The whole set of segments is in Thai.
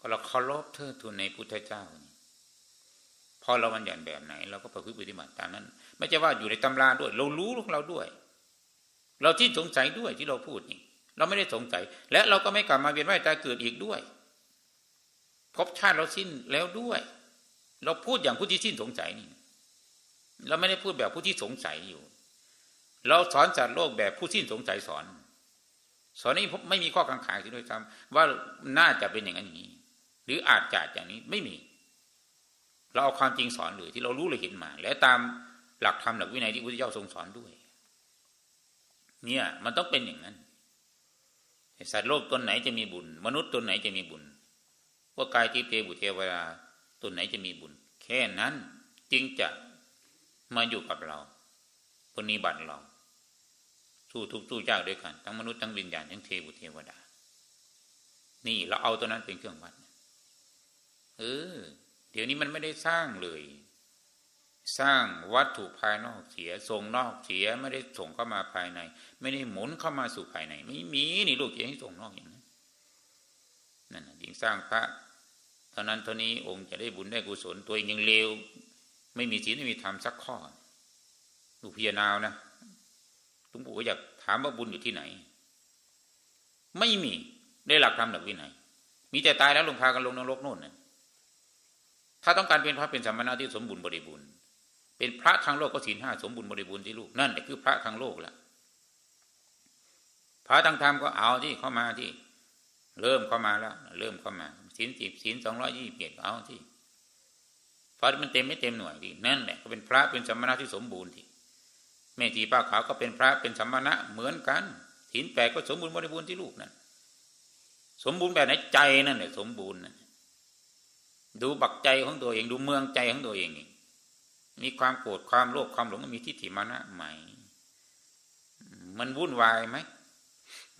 ก็เราเคารพเทิดทูนในพุทธเจ้าพอเราบัญญัติแบบไหน เราก็ประพฤติปฏิบัติตามนั้น ไม่ใช่ว่าอยู่ในตำราด้วย เรารู้ของเราด้วย เราที่สงสัยด้วยที่เราพูดนี่เราไม่ได้สงสัย และเราก็ไม่กลับมาเวียนว่ายตายเกิดอีกด้วยภพชาติเราสิ้นแล้วด้วย เราพูดอย่างผู้ที่สิ้นสงสัยนี่ เราไม่ได้พูดแบบผู้ที่สงสัยอยู่ เราสอนสัตว์โลกแบบผู้สิ้นสงสัยสอน สอนนี้ไม่มีข้อกังขาที่ด้วยซ้ำว่าน่าจะเป็นอย่างนั้นอย่างนี้ รืออาจจะอย่างนี้ไม่มี เราเอาความจริงสอนเลยที่เรารู้เลยเห็นมา และตามหลักธรรมหลักวินัยที่พระพุทธเจ้าทรงสอนด้วย เนี่ย มันต้องเป็นอย่างนั้นสัตว์โลกตนไหนจะมีบุญ มนุษย์ตนไหนจะมีบุญพวกกายทิเตบุเทวดาตนไหนจะมีบุญ แค่นั้นจึงจะมาอยู่กับเราปฏิบัติเราสู้ทุกสู้ยากด้วยกัน ทั้งมนุษย์ทั้งวิญญาณทั้งเทวุเทวดา นี่เราเอาตัวนั้นเป็นเครื่องวัด เออ เดี๋ยวนี้มันไม่ได้สร้างเลย สร้างวัตถุภายนอกเสียส่งนอกเสียไม่ได้ส่งเข้ามาภายใน ไม่ได้หมุนเข้ามาสู่ภายใน ไม่มีนี่ลูกจะให้ส่งนอกอย่างนั้นนั่นยิ่งสร้างพระเท่านั้นเท่านี้องค์จะได้บุญได้กุศลตัวเองยังเลวไม่มีศีลไม่มีธรรมสักข้อดูกพิจารณานะหลวงปู่ก็อยากถามว่าบุญอยู่ที่ไหน ไม่มีได้หลักธรรมหลักวินัยมีแต่ตายแล้วลงพากันลงนรกโน่นนะ ถ้าต้องการเป็นพระเป็นสัมมาณะที่สมบูรณ์บริบูรณ์ เป็นพระทางโลกก็ศีลห้าสมบูรณ์บริบูรณ์ที่ลูกนั่นแหละคือพระทางโลกละพระทางธรรมก็เอาที่เข้ามาที่ เริ่มเข้ามาแล้ว เริ่มเข้ามาศีลสิบศีลสองร้อยยี่สิบเจ็ดเอาที่พระมันเต็มไม่เต็มหน่วยที่นั่นแหละก็เป็นพระเป็นสัมมาณะที่สมบูรณ์ที่แม่ทีป้าขาวก็เป็นพระเป็นสัมมาณะเหมือนกันถินแปดก็สมบูรณ์บริบูรณ์ที่ลูกนั่นสมบูรณ์แบบไหนใจนั่นแหละสมบูรณ์ ดูบักใจของตัวเองดูเมืองใจของตัวเองนี่มีความโกรธความโลภความหลงมีทิฏฐิมานะไหม มันวุ่นวายไหม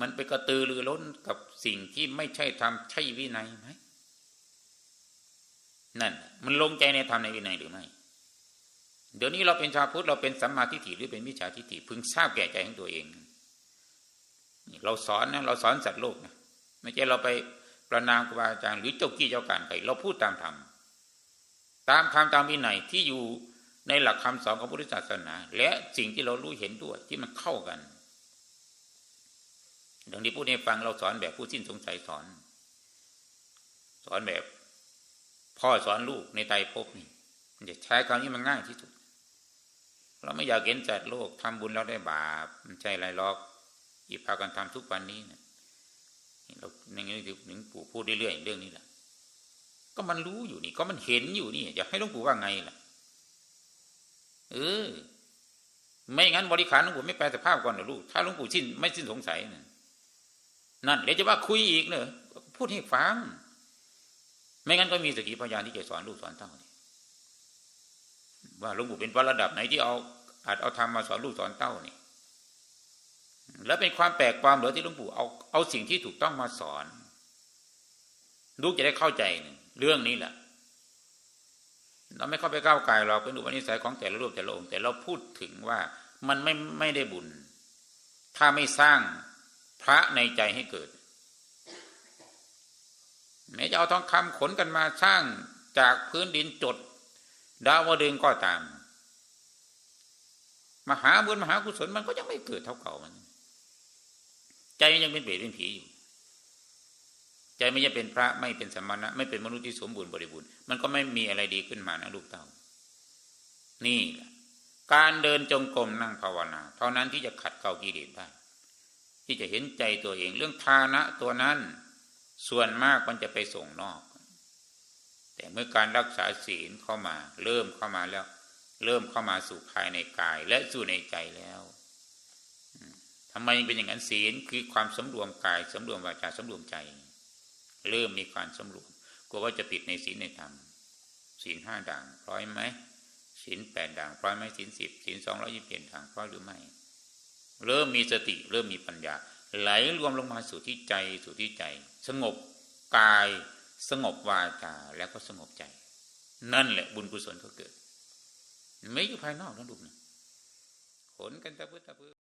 มันไปกระตือรือร้นกับสิ่งที่ไม่ใช่ธรรมใช่วินัยไหมนั่น มันลงใจในธรรมในวินัยหรือไม่เดี๋ยวนี้เราเป็นชาวพุทธเราเป็นสัมมาทิฏฐิหรือเป็นมิจฉาทิฏฐิพึงทราบแก่ใจของตัวเอง เราสอนนะเราสอนสัตว์โลกนะไม่ใช่เราไป ประนามครูบาอาจารย์หรือเจ้ากี้เจ้าการใครเราพูดตามธรรมตามธรรมตามวินัยที่อยู่ในหลักคำสอนของพุทธศาสนา และสิ่งที่เรารู้เห็นด้วยที่มันเข้ากันดังที่พูดให้ฟังเราสอนแบบผู้สิ้นสงสัยสอน สอนแบบ พ่อสอนลูกในไตรภพนี่จะใช้คำนี้มันง่ายที่สุด เราไม่อยากเห็นจัดโลกทำบุญแล้วได้บาปมันใช่ไรลอกอีพากันทำทุกวันนี้เนะ เราในนี้หลวงปู่พูดเรื่อยๆเรื่องนี้แหละก็มันรู้อยู่นี่ ก็มันเห็นอยู่นี่อยากให้หลวงปู่ว่าไงล่ะ เออ ไม่งั้นบริขารหลวงปู่ไม่แปลสภาพก่อนเหรอลูกถ้าหลวงปู่สิ้นไม่สิ้นสงสัยนะนั่นเดี๋ยวจะว่าคุยอีกเนอะพูดให้ฟัง ไม่งั้นก็มีสกิพยานที่จะสอนลูกสอนเต้าว่าหลวงปู่เป็นพระระดับไหนที่เอาอาจเอาธรรมมาสอนลูกสอนเต้านี่ แล้วเป็นความแปลกความเหลือที่หลวงปู่เอาเอาสิ่งที่ถูกต้องมาสอน ลูกจะได้เข้าใจเรื่องนี้แหละเราไม่เข้าไปก้าวไกลเราเป็นอุปนิสัยของแต่ละรูปแต่ละองค์แต่เราพูดถึงว่ามันไม่ไม่ได้บุญ ถ้าไม่สร้างพระในใจให้เกิดแม้จะเอาทองคำขนกันมาสร้างจากพื้นดินจด ดาวดึงก็ตาม มหาบุญมหากุศลมันก็ยังไม่เกิดเท่าเก่ามัน ใจมันยังเป็นเปรตเป็นผีอยู่ ใจไม่ยังเป็นพระไม่เป็นสมณะ ไม่เป็นมนุษย์ที่สมบูรณ์บริบูรณ์มันก็ไม่มีอะไรดีขึ้นมานะลูกเต้านี่การเดินจงกรมนั่งภาวนา เท่านั้นที่จะขัดเกลากิเลสได้ ที่จะเห็นใจตัวเองเรื่องทานะตัวนั้น ส่วนมากมันจะไปส่งนอก แต่เมื่อการรักษาศีลเข้ามา เริ่มเข้ามาแล้ว เริ่มเข้ามาสู่ภายในกายและสู่ในใจแล้ว ทำไมเป็นอย่างนั้นศีลคือความสำรวมกายสำรวมวาจาสำรวมใจ เริ่มมีการสำรวมกลัวว่าจะผิดในศีลในธรรมศีลห้าด่างพร้อยไหมศีลแปดด่างพร้อยไหมศีลสิบศีลสองร้อยยี่สิบเจ็ดด่างพร้อยหรือไม่ เริ่มมีสติ เริ่มมีปัญญา ไหลรวมลงมาสู่ที่ใจสู่ที่ใจ สงบกายสงบวาจาแล้วก็สงบใจ นั่นแหละบุญกุศลก็เกิด ไม่อยู่ภายนอกนะลูกนะขนกันตะพื้นตะพื้น